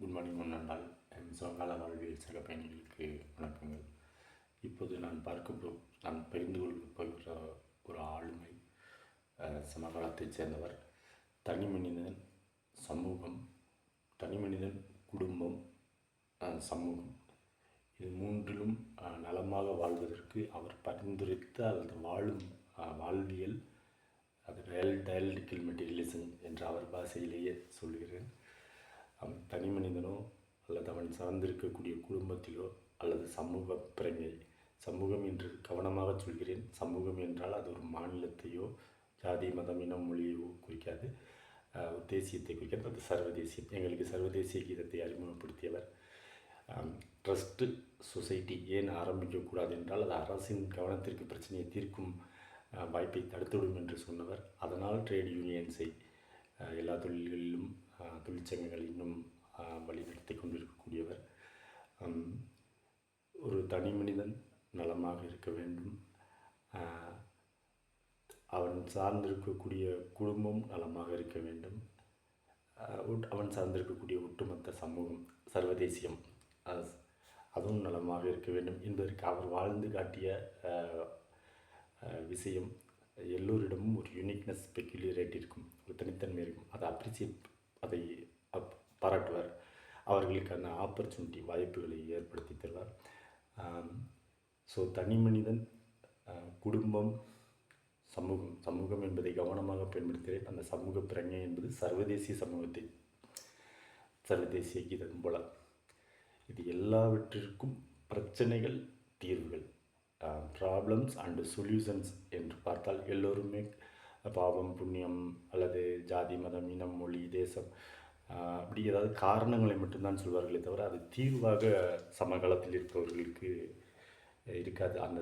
Good morning முன்னாள் என் சமகால வாழ்வியல் சில பயணிகளுக்கு வணக்கங்கள். இப்போது நான் பார்க்க போ நான் பகிர்ந்து கொள்ள போகிற ஒரு ஆளுமை சமகாலத்தைச் சேர்ந்தவர். தனி மனிதன் சமூகம் தனி மனிதன் குடும்பம் சமூகம். இது மூன்றிலும் நலமாக வாழ்வதற்கு அவர் பரிந்துரைத்த அல்லது வாழும் வாழ்வியல் அது ரியல் டயலடிக்கல் மெட்டீரியலிசம் என்று அவர் பாஷையிலேயே சொல்கிறேன். அவன் தனி மனிதனோ அல்லது அவன் சார்ந்திருக்கக்கூடிய குடும்பத்திலோ அல்லது சமூக பிரமை சமூகம் என்று கவனமாக சொல்கிறேன். சமூகம் என்றால் அது ஒரு மாநிலத்தையோ ஜாதி மதம் இனம் மொழியோ குறிக்காது. தேசியத்தை குறிக்காது. அது சர்வதேசியம். எங்களுக்கு சர்வதேசிய கீதத்தை அறிமுகப்படுத்தியவர். ட்ரஸ்ட்டு சொசைட்டி ஏன் ஆரம்பிக்கக்கூடாது என்றால் அது அரசின் கவனத்திற்கு பிரச்சனையை தீர்க்கும் வாய்ப்பை தடுத்துவிடும் என்று சொன்னவர். அதனால் ட்ரேட் யூனியன்ஸை எல்லா தொழில்களிலும் தொழிற்சங்கங்கள் இன்னும் வழிநடத்தி கொண்டிருக்கக்கூடியவர். ஒரு தனி மனிதன் நலமாக இருக்க வேண்டும். அவன் சார்ந்திருக்கக்கூடிய குடும்பம் நலமாக இருக்க வேண்டும். அவன் சார்ந்திருக்கக்கூடிய ஒட்டுமொத்த சமூகம் சர்வதேசியம் அது- அதுவும் நலமாக இருக்க வேண்டும் என்பதற்கு அவர் வாழ்ந்து காட்டிய விஷயம் எல்லோரிடமும் ஒரு யூனிக்னஸ் பெக்யூலியரேட் இருக்கும் ஒரு தனித்தன்மை இருக்கும். அதை அப்ரிசியேட் அதை அப் பாராட்டுவார் அவர்களுக்கான ஆப்பர்ச்சுனிட்டி வாய்ப்புகளை ஏற்படுத்தி தருவார். ஸோ தனி மனிதன் குடும்பம் சமூகம் சமூகம் என்பதை கவனமாக பயன்படுத்துகிறேன். அந்த சமூக பிரஞ்சை என்பது சர்வதேசிய சமூகத்தை சர்வதேசிய கீதம் போல. இது எல்லாவற்றிற்கும் பிரச்சனைகள் தீர்வுகள். ப்ராப்ளம்ஸ் அண்டு சொல்யூஷன்ஸ் என்று பார்த்தால் எல்லோருமே பாவம் புண்ணியம் அல்லது ஜாதி மதம் இனம் மொழி தேசம் அப்படி ஏதாவது காரணங்களை மட்டும்தான் சொல்வார்களே தவிர அது தீர்வாக சமகாலத்தில் இருப்பவர்களுக்கு இருக்காது. அந்த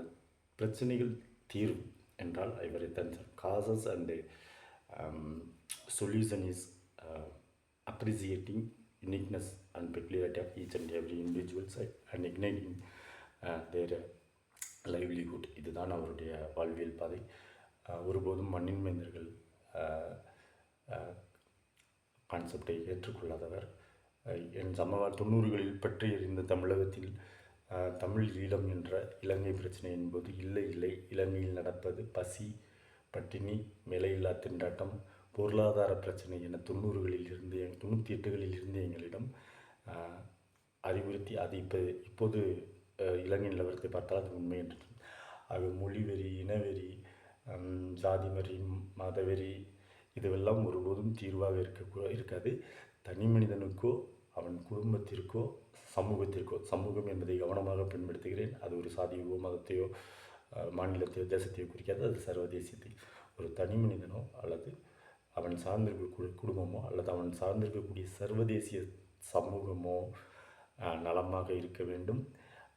பிரச்சனைகள் தீர்வு என்றால் இவரை தன் causes and solution is appreciating uniqueness and peculiarity of each and every individual side and igniting uh, their livelihood. இதுதான் அவருடைய வாழ்வியல் பாதை. ஒருபோதும் மண்ணின் மைந்தர்கள் கான்செப்டை ஏற்றுக்கொள்ளாதவர். என் சமவ தொண்ணூறுகளில் பற்றி இருந்த தமிழகத்தில் தமிழ் ஈழம் என்ற இலங்கை பிரச்சனை என்பது இல்லை இல்லை இலங்கையில் நடப்பது பசி பட்டினி விலையில்லா திண்டாட்டம் பொருளாதார பிரச்சனை என தொண்ணூறுகளில் இருந்து எங் தொண்ணூற்றி எட்டுகளில் இருந்து எங்களிடம் அறிவுறுத்தி அது இப்போ இப்போது இலங்கை நிலவரத்தை பார்த்தால் அது உண்மை என்று ஆக மொழிவெறி இனவெறி ஜாதி வரி மதவெறி இதுவெல்லாம் ஒருபோதும் தீர்வாக இருக்க இருக்காது. தனி மனிதனுக்கோ அவன் குடும்பத்திற்கோ சமூகத்திற்கோ சமூகம் என்பதை கவனமாக பயன்படுத்துகிறேன். அது ஒரு சாதியோ மதத்தையோ மாநிலத்தையோ தேசத்தையோ குறிக்காது. அது சர்வதேசியத்தை ஒரு தனி மனிதனோ அல்லது அவன் சார்ந்திருக்கக்கூடிய குடும்பமோ அல்லது அவன் சார்ந்திருக்கக்கூடிய சர்வதேசிய சமூகமோ நலமாக இருக்க வேண்டும்.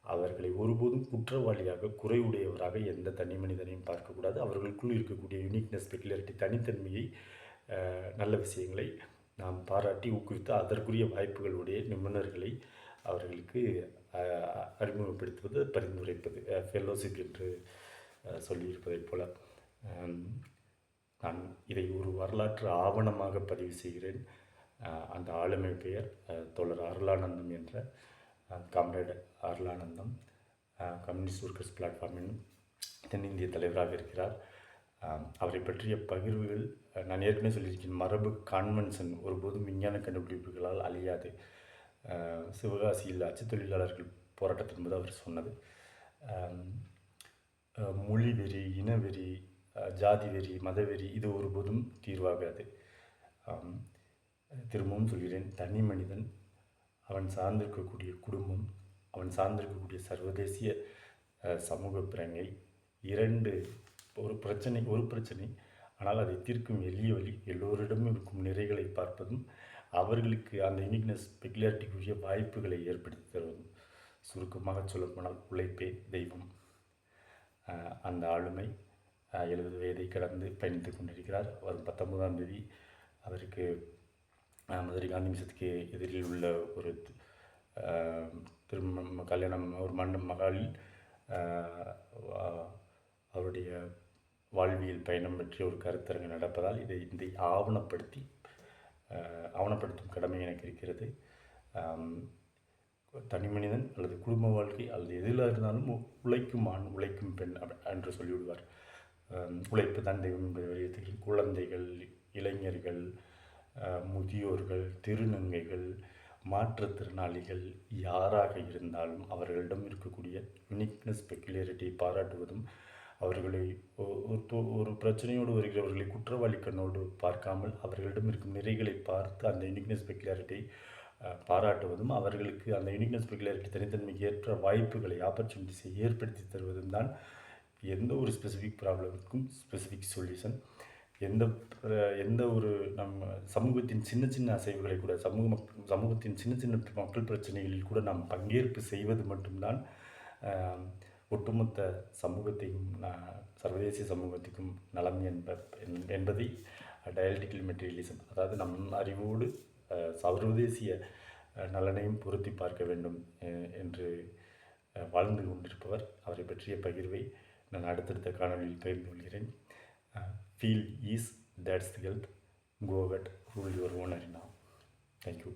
அவர்களை ஒருபோதும் குற்றவாளியாக குறைவுடையவராக எந்த தனி மனிதனையும் பார்க்கக்கூடாது. அவர்களுக்குள் இருக்கக்கூடிய யுனிக்னஸ் பெக்குலாரிட்டி தனித்தன்மையை நல்ல விஷயங்களை நாம் பாராட்டி ஊக்குவித்து அதற்குரிய வாய்ப்புகளுடைய நிபுணர்களை அவர்களுக்கு அறிமுகப்படுத்துவது பரிந்துரைப்பது ஃபெல்லோஷிப் என்று சொல்லியிருப்பதைப் போல. நான் இதை ஒரு வரலாற்று ஆவணமாக பதிவு செய்கிறேன். அந்த ஆளுமை பெயர் தோழர் அருளானந்தம் என்ற காம்ரேட் அருளானந்தம் கம்யூனிஸ்ட் ஒர்க்கர்ஸ் பிளாட்ஃபார்மின் தென்னிந்திய தலைவராக இருக்கிறார். அவரை பற்றிய பகிர்வுகள் நான் ஏற்கனவே சொல்லியிருக்கேன் மரபு கான்வென்ஷன் ஒருபோதும் விஞ்ஞான கண்டுபிடிப்புகளால் அழியாது. சிவகாசியில் அச்சு தொழிலாளர்கள் போராட்டத்தின் போது அவர் சொன்னது. மொழி வெறி இனவெறி ஜாதி வெறி மதவெறி இது ஒருபோதும் தீர்வாகாது. திரும்பவும் சொல்கிறேன் தனி மனிதன் அவன் சார்ந்திருக்கக்கூடிய குடும்பம் அவன் சார்ந்திருக்கக்கூடிய சர்வதேசிய சமூக பிரங்கை இரண்டு ஒரு பிரச்சனை ஒரு பிரச்சனை. ஆனால் அதை தீர்க்கும் எளிய வழி எல்லோரிடமும் இருக்கும் நிறைகளை பார்ப்பதும் அவர்களுக்கு அந்த யூனிக்னஸ் பெக்லாரிட்டிக்குரிய வாய்ப்புகளை ஏற்படுத்தி தருவதும். சுருக்கமாக சொல்லப்போனால் உழைப்பே தெய்வம். அந்த ஆளுமை எழுபது வயதை கடந்து பயணித்து கொண்டிருக்கிறார். வரும் பத்தொன்பதாம் தேதி அவருக்கு மதுரை காந்தி மிஷத்துக்கு எதிரில் உள்ள ஒரு திருமணம் கல்யாணம் ஒரு மண்டம் மகளில் அவருடைய வாழ்வியல் பயணம் பற்றி ஒரு கருத்தரங்கு நடப்பதால் இதை இதை ஆவணப்படுத்தி ஆவணப்படுத்தும் கடமை எனக்கு இருக்கிறது. தனி மனிதன் அல்லது குடும்ப வாழ்க்கை அல்லது எதில் இருந்தாலும் உழைக்கும் ஆண் உழைக்கும் பெண் என்று சொல்லிவிடுவார். உழைப்பு தான் தெய்வம் என்ற விடயத்தில் குழந்தைகள் இளைஞர்கள் முதியோர்கள் திருநங்கைகள் மாற்றுத்திறனாளிகள் யாராக இருந்தாலும் அவர்களிடம் இருக்கக்கூடிய யுனிக்னஸ் பெக்குலியரிட்டியை பாராட்டுவதும் அவர்களை ஒ- ஒரு தோ- ஒரு பிரச்சனையோடு வருகிறவர்களை குற்றவாளி கண்ணோடு பார்க்காமல் அவர்களிடம் இருக்கும் நிறைகளை பார்த்து அந்த யுனிக்னஸ் பெக்குலியாரிட்டியை பாராட்டுவதும் அவர்களுக்கு அந்த யுனிக்னஸ் பெக்குலியாரிட்டி தனித்தன்மைக்கு ஏற்ற வாய்ப்புகளை ஆப்பர்ச்சுனிட்டிஸை ஏற்படுத்தி தருவதும் தான் எந்த ஒரு ஸ்பெசிஃபிக் ப்ராப்ளமுக்கும் ஸ்பெசிஃபிக் சொல்யூஷன் எந்த எந்த ஒரு நம்ம சமூகத்தின் சின்ன சின்ன அசைவுகளை கூட சமூக மக் சமூகத்தின் சின்ன சின்ன மக்கள் பிரச்சனைகளில் கூட நாம் பங்கேற்பு செய்வது மட்டும்தான் ஒட்டுமொத்த சமூகத்தையும் சர்வதேச சமூகத்துக்கும் நலம் என்ப என்- என்பதை டயல்டிக்கல் மெட்டீரியலிசம் அதாவது நம் அறிவோடு சர்வதேசிய நலனையும் பொருத்தி பார்க்க வேண்டும் என்று வாழ்ந்து கொண்டிருப்பவர். அவரை பற்றிய பகிர்வை நான் அடுத்தடுத்த காணொலியில் பகிர்ந்து கொள்கிறேன். feel ease, that's the guilt. Go ahead, rule your own arena. Thank you.